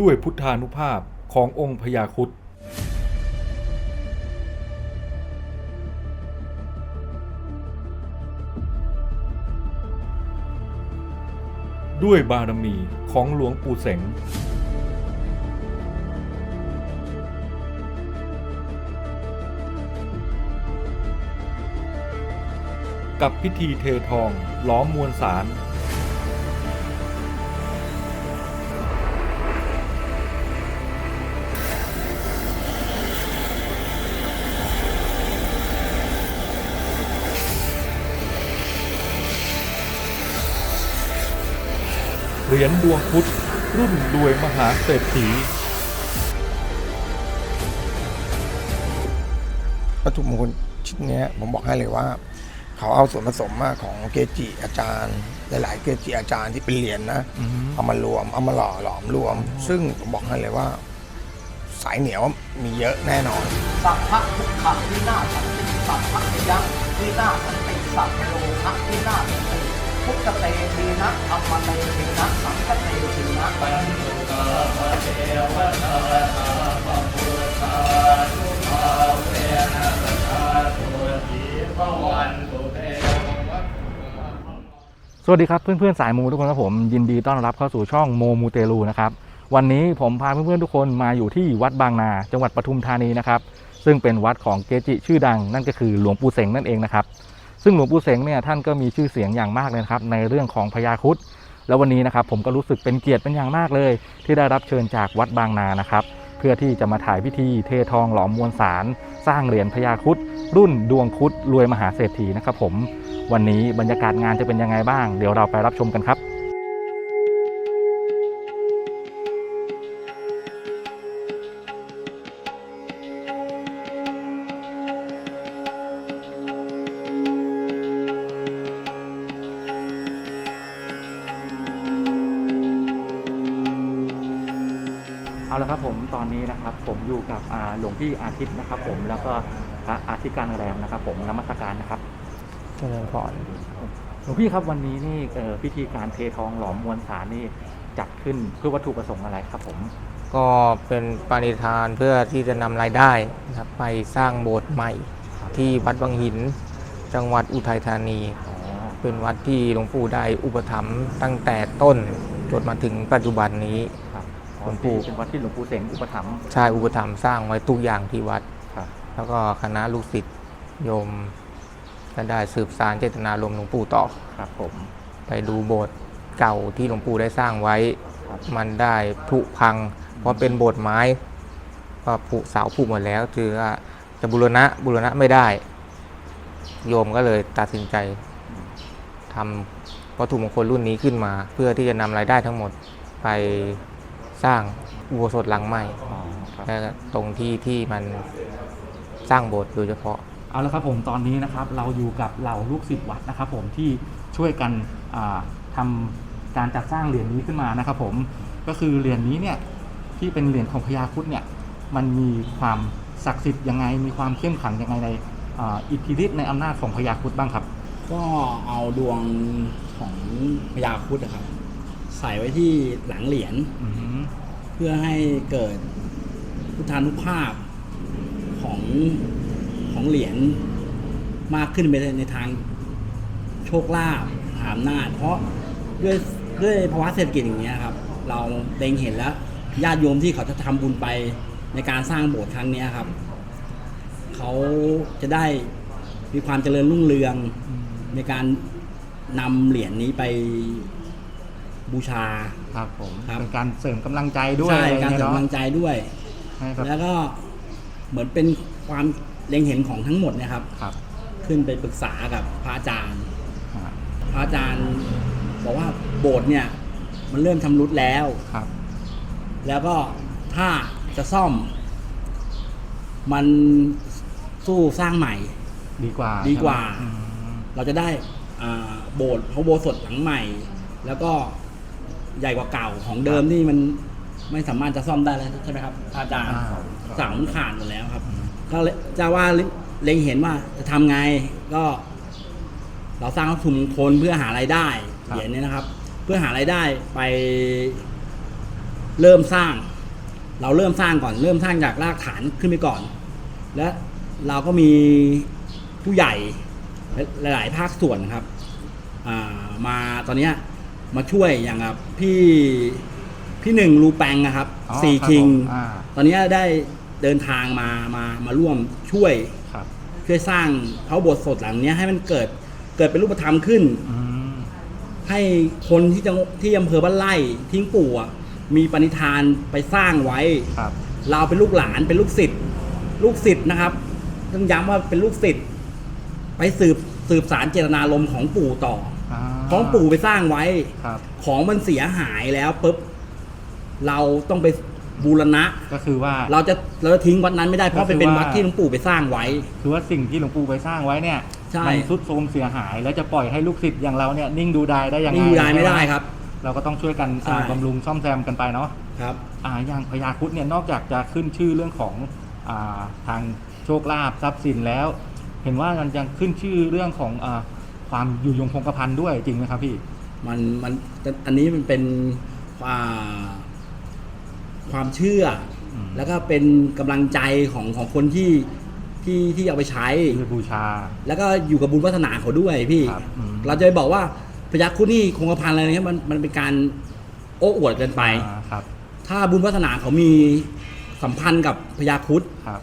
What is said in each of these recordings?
ด้วยพุทธานุภาพขององค์พญาครุฑด้วยบารมีของหลวงปู่เสง กับพิธีเททองล้อมมวลสาร รียญดวงพุธรุ่นรวยมหาเศรษฐีวัตถุมงคลชิ้นเนี้ยผมบอกให้เลยว่า เขาเอาส่วนผสมมาของเกจิอาจารย์ หลายๆเกจิอาจารย์ที่เป็นเหรียญนะอือฮึเอามารวมเอามาหล่อหลอมรวม ซึ่งผมบอกให้เลยว่า สายเหนียวมีเยอะแน่นอน สัพพะทุกขวินาศสันติสัพพะยังวินาศสันติสัพพโลภะวินาศสันติ พุทธเตทีนะธรรมเตทีนะสังฆเตทีนะปัญญสวัสดีครับเพื่อนๆสายมูทุกคนครับผมยินดีต้อนรับเข้าสู่ช่องโมมูเตลูนะครับวันนี้ผมพาเพื่อนๆทุกคนมาอยู่ที่วัดบางนา จังหวัดปทุมธานีนะครับซึ่งเป็นวัดของเกจิชื่อดังนั่นก็คือหลวงปู่เสงนั่นเองนะครับ ซึ่งหลวงปู่เสงเนี่ยท่านก็มีชื่อเสียงอย่างมากเลยครับในเรื่องของพญาครุฑแล้ววันนี้นะครับผมก็รู้สึกเป็นเกียรติเป็นอย่างมากเลย ที่ได้รับเชิญจากวัดบางนานะครับ เพื่อที่จะมาถ่ายพิธีเททองหลอมมวลสาร สร้างเหรียญพญาครุฑรุ่นดวงครุฑรวยมหาเศรษฐีนะครับผมวันนี้บรรยากาศงานจะเป็นยังไงบ้าง เดี๋ยวเราไปรับชมกันครับ เอาละครับผมตอนนี้นะครับผมอยู่กับอ่าหลวงพี่อาทิตย์นะครับ ผมแล้วก็พระอาทิตย์การแรมนะครับ ผมนมัสการนะครับเจริญพรหลวงพี่ครับวันนี้นี่เอ่อพิธีการเททองหลอมมวลสารนี่จัดขึ้นเพื่อวัตถุประสงค์อะไรครับผม ก็เป็นปณิธานเพื่อที่จะนำรายได้นะครับไปสร้างโบสถ์ใหม่ ที่วัดบางหิน จังหวัดอุทัยธานีอ๋อเป็นวัดที่หลวงปู่ได้อุปถัมภ์ตั้งแต่ต้นจนมาถึงปัจจุบันนี้ครับ หลวงปู่เป็นวัดที่หลวงปู่เสงอุปถัมภ์ชายอุปถัมภ์สร้างไว้ทุกอย่างที่วัดครับแล้วก็คณะลูกศิษย์โยมก็ได้สืบสารเจตนารมณ์หลวงปู่ต่อครับผมไปดูโบสถ์เก่าที่หลวงปู่ได้สร้างไว้ครับมันได้ผุพัง เพราะเป็นโบสถ์ไม้ ก็ผุเสาผุหมดแล้วคือว่าจะบูรณะบูรณะไม่ได้ โยมก็เลยตัดสินใจทำวัตถุมงคลรุ่นนี้ขึ้นมา เพื่อที่จะนำรายได้ทั้งหมดไป สร้างอุโบสถหลังใหม่อ๋อครับและตรงที่ที่มันสร้างโบสถ์โดยเฉพาะ เอาละครับผมตอนนี้นะครับเราอยู่กับเหล่าลูกศิษย์วัดนะครับ ผมที่ช่วยกันอ่าทำการจัดสร้างเหรียญนี้ขึ้นมานะครับผมก็คือเหรียญนี้เนี่ยที่เป็นเหรียญของพญาครุฑเนี่ยมันมีความศักดิ์สิทธิ์ยังไง มีความเข้มขลังยังไงในอ่าอิทธิฤทธิ์ในอำนาจของพญาครุฑบ้างครับ ก็เอาดวงของพญาครุฑนะครับ ใส่ไว้ที่หลังเหรียญอืมเพื่อให้เกิดพุทธานุภาพของของเหรียญมากขึ้นไปในทางโชคลาภหาอำนาจเพราะด้วยด้วยภาวะเศรษฐกิจอย่างเงี้ยครับ เราเล็งเห็นแล้วญาติโยมที่เขาจะทำบุญไปในการสร้างโบสถ์ครั้งเนี้ยครับ เขาจะได้มีความเจริญรุ่งเรือง ในการนำเหรียญนี้ไป บูชา ครับผมครับ เป็นการเสริมกำลังใจด้วยใช่อะไรการเงี้ยเสริมเนาะกำลังใจด้วย ให้แบบแล้วก็เหมือนเป็นความเล็งเห็นของทั้งหมดเนะครับ ครับขึ้นไปปรึกษากับพระอาจารย์ อ่าพระอาจารย์บอกว่าโบสถ์เนี่ย มันเริ่มชำรุดแล้ว ครับ แล้วก็ถ้าจะซ่อม มันสู้สร้างใหม่ ดีกว่าดีกว่า ใช่ไหมอืมเราจะได้อ่าโบสถ์พระอุโบสถหลังใหม่ แล้วก็ ใหญ่กว่าเก่าของเดิมนี่มันไม่สามารถจะซ่อมได้แล้วใช่ไหมครับพระอาจารย์อ่า เสามันขาดหมดแล้วครับ ก็เลยเจะว่าเล็งเห็นว่าจะทำไงก็ เราสร้างวัตถุมงคลเพื่อหารายได้เหรียญนี้นะครับ เพื่อหารายได้ไปเริ่มสร้าง เราเริ่มสร้างก่อน เริ่มสร้างจากรากฐานขึ้นไปก่อน และเราก็มีผู้ใหญ่หลาย ๆ ภาคส่วนครับ อ่ามาตอนเนี้ย มาช่วยอย่างครับพี่พี่หนึ่งรูแปงนะครับอ๋อสี่ครับคิง ผมอ่าตอนเนี้ยได้เดินทางมามามาร่วมช่วยครับ ช่วยสร้างพระอุโบสถหลังเนี้ยให้มันเกิดเกิดเป็นรูปธรรมขึ้น อืม ให้คนที่จังที่อำเภอบ้านไร่ทิ้งปู่อะมีปณิธานไปสร้างไว้ ครับ เราเป็นลูกหลานเป็นลูกศิษย์ลูกศิษย์นะครับต้องย้ำว่าเป็นลูกศิษย์ไปสืบสืบสารเจตนารมณ์ของปู่ต่อ อ่าของปู่ไปสร้างไว้ ครับ ของมันเสียหายแล้วปุ๊บเราต้องไปบูรณะ ก็คือว่า เราจะเราจะทิ้งวัดนั้นไม่ได้เพราะก็คือเป็นว่าวัดที่หลวงปู่ไปสร้างไว้ คือว่าสิ่งที่หลวงปู่ไปสร้างไว้เนี่ยใช่ มันทรุดโทรมเสียหาย แล้วจะปล่อยให้ลูกศิษย์อย่างเราเนี่ยนิ่งดูดายได้ยังไงนี่ดูได้ไม่ได้ครับ เราก็ต้องช่วยกันใช่ อ่าบำรุงซ่อมแซมกันไปเนาะครับ อ่าอย่างพญาครุดเนี่ยนอกจากจะขึ้นชื่อเรื่องของอ่าทางโชคลาภทรัพย์สินแล้ว เห็นว่ามันยังขึ้นชื่อเรื่องของอา ความอยู่ยงคงกระพันด้วยจริงไหมครับพี่ มันมันอันนี้มันเป็นความความเชื่ออมแล้วก็เป็นกำลังใจของของคนที่ที่ที่เอาไปใช้คือบูชา แล้วก็อยู่กับบุญวัฒนาเขาด้วยพี่ครับอืมเราจะไปบอกว่าพยัคฆ์คุณนี่คงกระพันอะไรเงี้ยมันมันเป็นการโอ้อวดเกินไปอ่าครับ ถ้าบุญวัฒนาเขามีสัมพันธ์กับพญาครุดครับ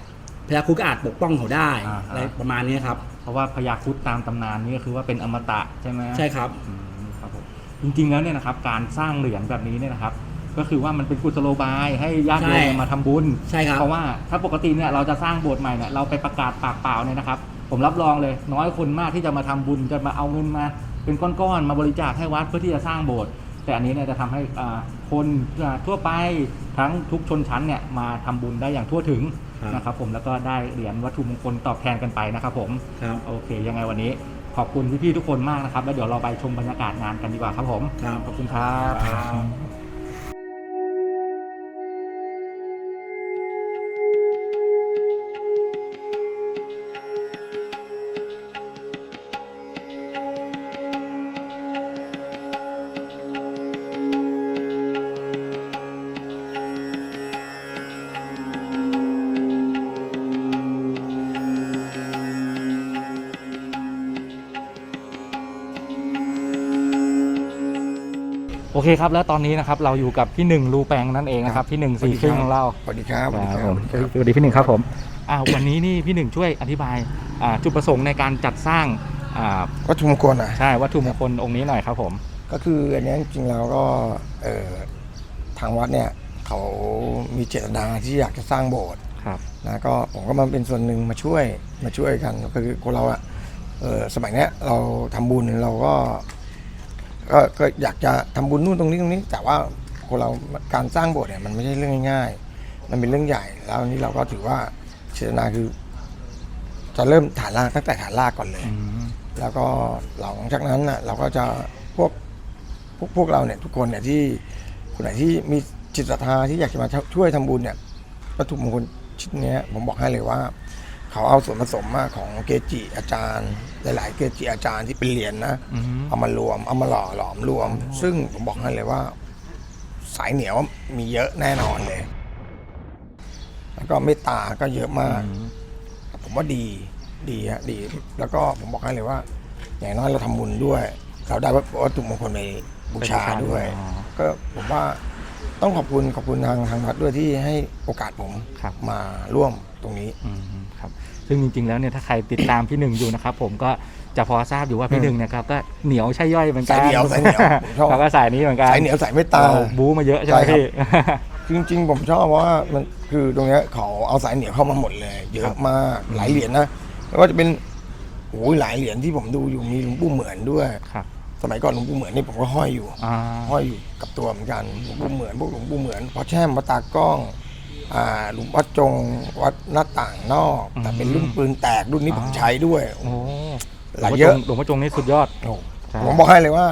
พญาครุดก็อาจปกป้องเขาได้อ่าฮะอะไรประมาณนี้ครับ เพราะว่าพญาครุดตามตำนานนี่ก็คือว่าเป็นอมตะใช่ไหมใช่ครับอืมครับผมจริงๆแล้วเนี่ยนะครับ การสร้างเหรียญแบบนี้เนี่ยนะครับ ก็คือว่ามันเป็นกุศโลบายให้ญาติโยใช่มมาทำบุญ ใช่ครับ เพราะว่าถ้าปกติเนี่ยเราจะสร้างโบสถ์ใหม่เนี่ยเราไปประกาศปากเปล่าเนี่ยนะครับ ผมรับรองเลย น้อยคนมากที่จะมาทำบุญจะมาเอาเงินมาเป็นก้อนๆมาบริจาคให้วัดเพื่อที่จะสร้างโบสถ์แต่อันนี้เนี่ยจะทำให้อ่าคนอ่าทั่วไปทั้งทุกชนชั้นเนี่ยมาทำบุญได้อย่างทั่วถึงครับ นะครับผมแล้วก็ได้เหรียญวัตถุมงคลตอบแทนกันไปนะครับผมครับโอเค ยังไงวันนี้ขอบคุณพี่ๆทุกคนมากนะครับ แล้วเดี๋ยวเราไปชมบรรยากาศงานกันดีกว่าครับผมครับขอบคุณครับ โอเคครับ แล้วตอนนี้นะครับเราอยู่กับพี่หนึ่งรูแปงนั่นเองนะครับพี่หนึ่งสี่ครึ่งของเราสวัสดีครับสวัสดีครับคผรับมสวัสดีพี่หนึ่งครับผมอ่าวันนี้นี่พี่หนึ่งช่วยอธิบายอ่าจุดประสงค์ในการจัดสร้างอ่าวัตถุมงคลอะใช่วัตถุมงคลองค์นี้หน่อยครับผม ก็คืออันเนี้ยจริงๆแล้วก็เอ่อทางวัดเนี่ยเขามีเจตนาที่อยากจะสร้างโบสถ์ครับนะก็ผมก็มาเป็นส่วนหนึ่งมาช่วยมาช่วยกันก็คือคนเราอะเออสมัยเนี้ยเราทำบุญเราก็ ก็ก็อยากจะทำบุญนู่นตรงนี้ตรงนี้ แต่ว่าคนเราการสร้างโบสถ์เนี่ยมันไม่ใช่เรื่องง่ายๆ มันเป็นเรื่องใหญ่ แล้วอันนี้เราก็ถือว่าเจตนาคือ จะเริ่มฐานรากตั้งแต่ฐานรากก่อนเลยอืมแล้วก็หลังจากนั้นน่ะเราก็จะพวกพวกพวกเราเนี่ยทุกคนเนี่ยที่คนไหนที่มีจิตศรัทธาที่อยากจะมาช่วยทำบุญเนี่ยวัตถุมงคลชิ้นเนี้ยผมบอกให้เลยว่า เขาเอาส่วนผสมมาของเกจิอาจารย์ หลาย ๆ เกจิอาจารย์ที่เป็นเหรียญนะอืมเอามารวมเอามาหล่อหลอมรวม ซึ่งผมบอกให้เลยว่า สายเหนียวมีเยอะแน่นอนเลย แล้วก็เมตตาก็เยอะมาก ผมว่าดีดีฮะดี แล้วก็ผมบอกให้เลยว่า อย่างน้อยเราทำบุญด้วย เราได้วัตถุมงคลไปบูชาด้วยอ๋อก็ผมว่าต้องขอบคุณขอบคุณทางทางวัดด้วยที่ให้โอกาสผมครับ มาร่วมตรงนี้ อืมครับ ซึ่งจริงๆแล้วเนี่ยถ้าใครติดตามพี่หนึ่งอยู่นะครับผมก็จะพอทราบอยู่ว่าพี่หนึ่งเนะครับก็เหนียวใช่ย่อยเหมือนกันสายเหนียวสายเหนียวผมชอบ เขาก็สายนี้เหมือนกันสายเหนียวสายเมตตาเราบู๊มาเยอะใช่ไหมใช่ครับ พี่คือจริงๆ ผมชอบเพราะว่ามันคือตรงเนี้ยเขาเอาสายเหนียวเข้ามาหมดเลย เยครัอะบมากหลายเหรียญนะไม่ว่าจะเป็นโอ้ยหลายเหรียญที่ผมดูอยู่มีหลวงปู่เหมือนด้วย ครับสมัยก่อนหลวงปู่เหมือนนี่ผมก็ห้อยอยู่ อ่าห้อยอยู่กับตัวเหมือนกันหลวงปู่เหมือนพวกหลวงปู่เหมือนพ่อแช่มวัดตากล้องอ่า หลวงพ่อจงวัดหน้าต่างนอก แต่เป็นรุ่นปืนแตกรุ่นนี้ผมใช้ด้วย โอ้หลายเยอะหลวงพ่อจงนี่สุดยอดโอ้ใช่ผมบอกให้เลยว่า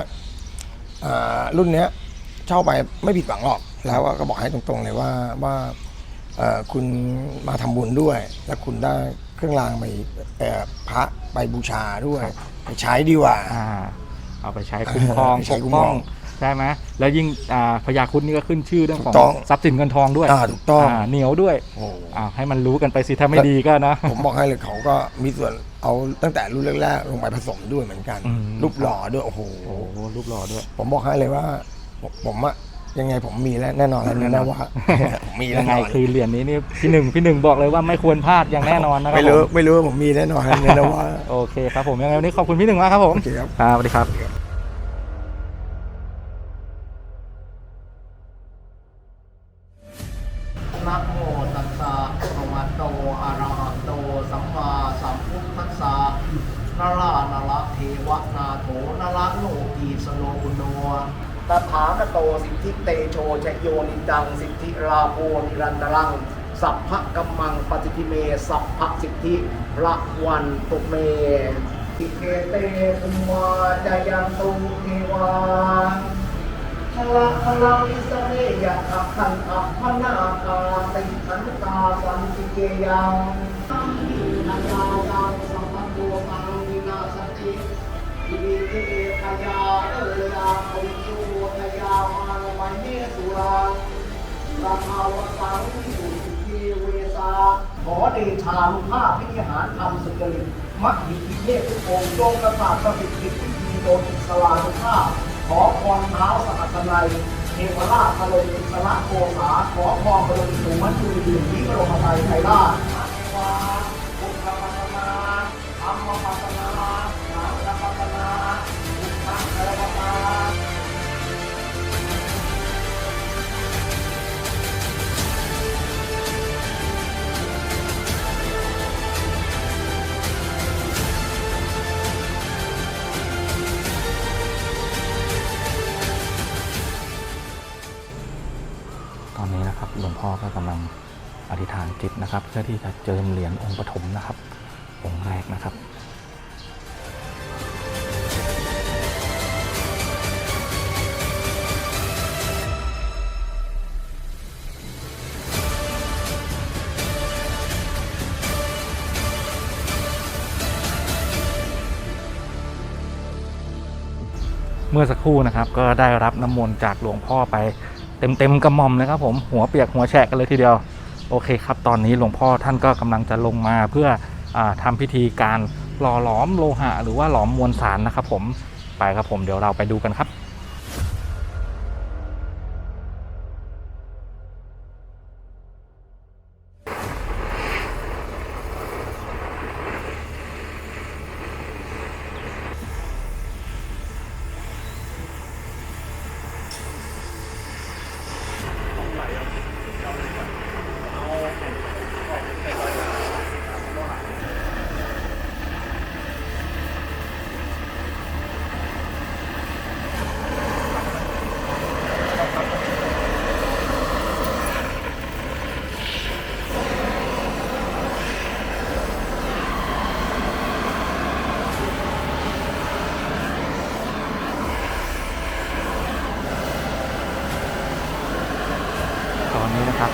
อ่ารุ่นเนี้ยเช่าไปไม่ผิดหวังหรอก แล้วก็บอกให้ตรงๆเลยว่าว่าเอ่อคุณมาทำบุญด้วย แล้วคุณได้เครื่องรางไปเอ่อพระไปบูชาด้วย ไปใช้ดีกว่าอ่าเอาไปใช้คุ้มครองเออใช้ปกคุ้มป้ครอองง ใช่ไหมแล้วยิ่งอ่าพญาครุดนี่ก็ขึ้นชื่อเรื่องของถูกต้องทรัพย์สินเงินทองด้วยอ่าถูกต้องเหนียวด้วยโอ้โหอ่าให้มันรู้กันไปสิถ้าไม่ดีก็นะ ผมบอกให้เลยเขาก็มีส่วนเอาตั้งแต่รุ่นแรกๆลงไปผสมด้วยเหมือนกัน อืม รูปหล่อด้วยโอ้โห โอ้โหรูปหล่อด้วย ผมบอกให้เลยว่า ผมผมอะยังไงผมมีแล้วแน่นอนแล้วนะว่า ผมมีแน่ยังนไงอนคือเหรียญนี้นี่พี่หนึ่งพี่หนึ่งบอกเลยว่าไม่ควรพลาดอย่างแน่นอนนะครับไม่รู้ผมไม่รู้ว่าผมมีแน่นอนแน่นอนว่า โอเคครับผมยังไงวันนี้ขอบคุณพี่หนึ่งมากครับผมโอเคครับครับสวัสดีครับ โยนิจังสิทธิราโภนิรันตรัง สัพพะกัมมังปฏิทิเม สัพพะสิทธิระวันตุเมทิเกเตตุมาจายันตุเทวาพละพลังอิสเมยะขับขันอัพนาคาติขันตาสันติเกยังอันตาตังสัมปันโตตังวินาสติอิเตขยาเอยาโอ จุทยามาลมัยเนสุรังราภาวสังวิสุทธิเวสา ขอเดชานุภาพพิหารธรรมสุจริตมัคคิทิเทพทุกองค์จงประสาทประสิทธิพิธีโดยอิสลานุภาพขอพรเท้าสหัสนัยเทวราชพลงอิสระโกษาขอพรบรมสุมัจุลีนี้บรมไตรไทยราช จิตนะครับ เพื่อที่จะเจิมเหรียญองค์ปฐมนะครับ องค์แรกนะครับเมื่อสักครู่นะครับก็ได้รับน้ำมนต์จากหลวงพ่อไปเต็มเต็มๆกระหม่อมเลยครับผมหัวเปียกหัวแฉะกันเลยทีเดียว โอเคครับ ตอนนี้หลวงพ่อท่านก็กำลังจะลงมาเพื่ออาทำพิธีการหล่อหลอมโลหะ หรือว่าหลอมมวลสารนะครับผมไปครับผมเดี๋ยวเราไปดูกันครับ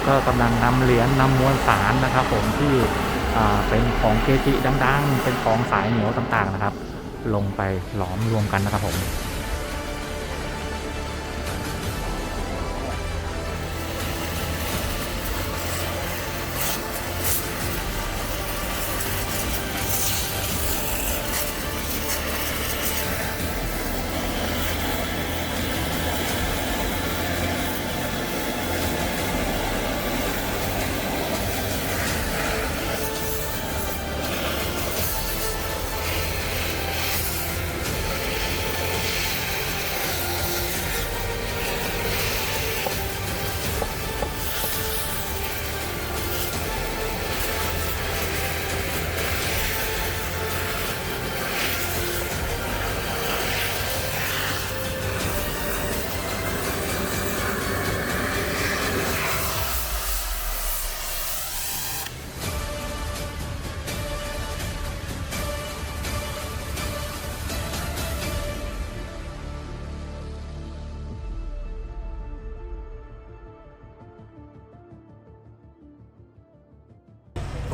ก็กำลังนำเหรียญนำมวลสารนะครับ ผมที่เป็นของเกจิดัง ๆ เป็นของสายเหนียวต่างๆนะครับ ลงไปหลอมรวมกันนะครับผม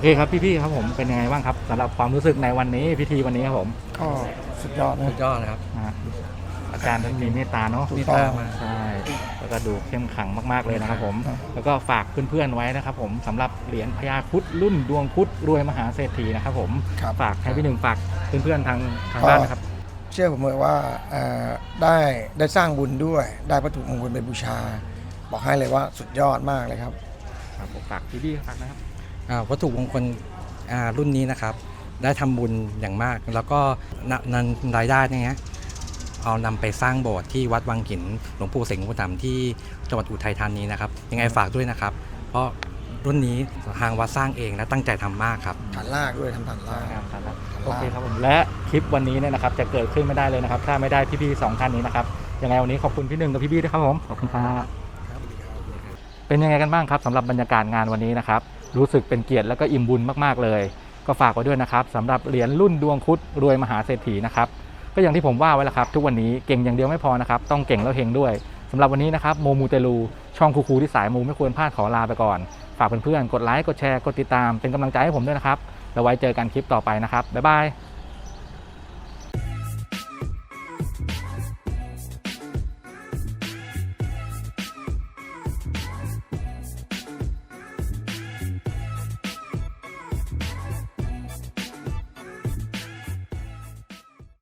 เคครับพี่ๆครับผมเป็นยังไงบ้างครับสำหรับความรู้สึกในวันนี้พิธีวันนี้ครับผมก็สุดยอดนะยอดนะครับนะฮะอาจารย์ท่านมีเมตตาเนาะ ถูกต้องใช่แล้วก็ดูเข้มขลังมากๆเลยนะครับผมแล้วก็ฝากเพื่อนๆไว้นะครับผมสำหรับเหรียญพญาครุดรุ่นดวงครุดรวยมหาเศรษฐีนะครับผมครับ ฝากให้พี่หนึ่งฝากเพื่อนๆทางทางบ้านนะครับ เชื่อผมเลยว่าเอ่อได้ได้สร้างบุญด้วย ได้วัตถุมงคลไปบูชา บอกให้เลยว่าสุดยอดมากเลยครับ ครับผมฝากพี่บี้ฝากนะครับอ่า วัตถุมงคลอ่ารุ่นนี้นะครับ ได้ทำบุญอย่างมาก แล้วก็นนำรายได้เนี้ยเอานำไปสร้างโบสถ์ที่วัดวังหินหลวงปู่เสงหลวงปู่ดำที่จังหวัดอุทัยธานีนะครับ ยังไงฝากด้วยนะครับ เพราะรุ่นนี้ทางวัดสร้างเองและตั้งใจทำมากครับฐานลากด้วยทำฐานลากครับครับโอเคครับผมและคลิปวันนี้เนี่ยนะครับ จะเกิดขึ้นไม่ได้เลยนะครับ ถ้าไม่ได้พี่ๆสองท่านนี้นะครับยังไงวันนี้ขอบคุณพี่หนึ่งกับพี่บี้ด้วยครับผมขอบคุณครับเป็นยังไงกันบ้างครับสำหรับบรรยากาศงานวันนี้นะครับ รู้สึกเป็นเกียรติและก็อิ่มบุญมากๆเลย ก็ฝากไว้ด้วยนะครับสำหรับเหรียญรุ่นดวงคุดรวยมหาเศรษฐีนะครับก็อย่างที่ผมว่าไว้แล้วครับ ทุกวันนี้เก่งอย่างเดียวไม่พอนะครับ ต้องเก่งแล้วเฮงด้วยสำหรับวันนี้นะครับโมมูเตลู ช่องคูคูที่สายมูไม่ควรพลาดขอลาไปก่อน ฝากเพื่อนๆกดไลค์กดแชร์กดติดตามเป็นกำลังใจให้ผมด้วยนะครับแล้วไว้เจอกันคลิปต่อไปนะครับบ๊ายบาย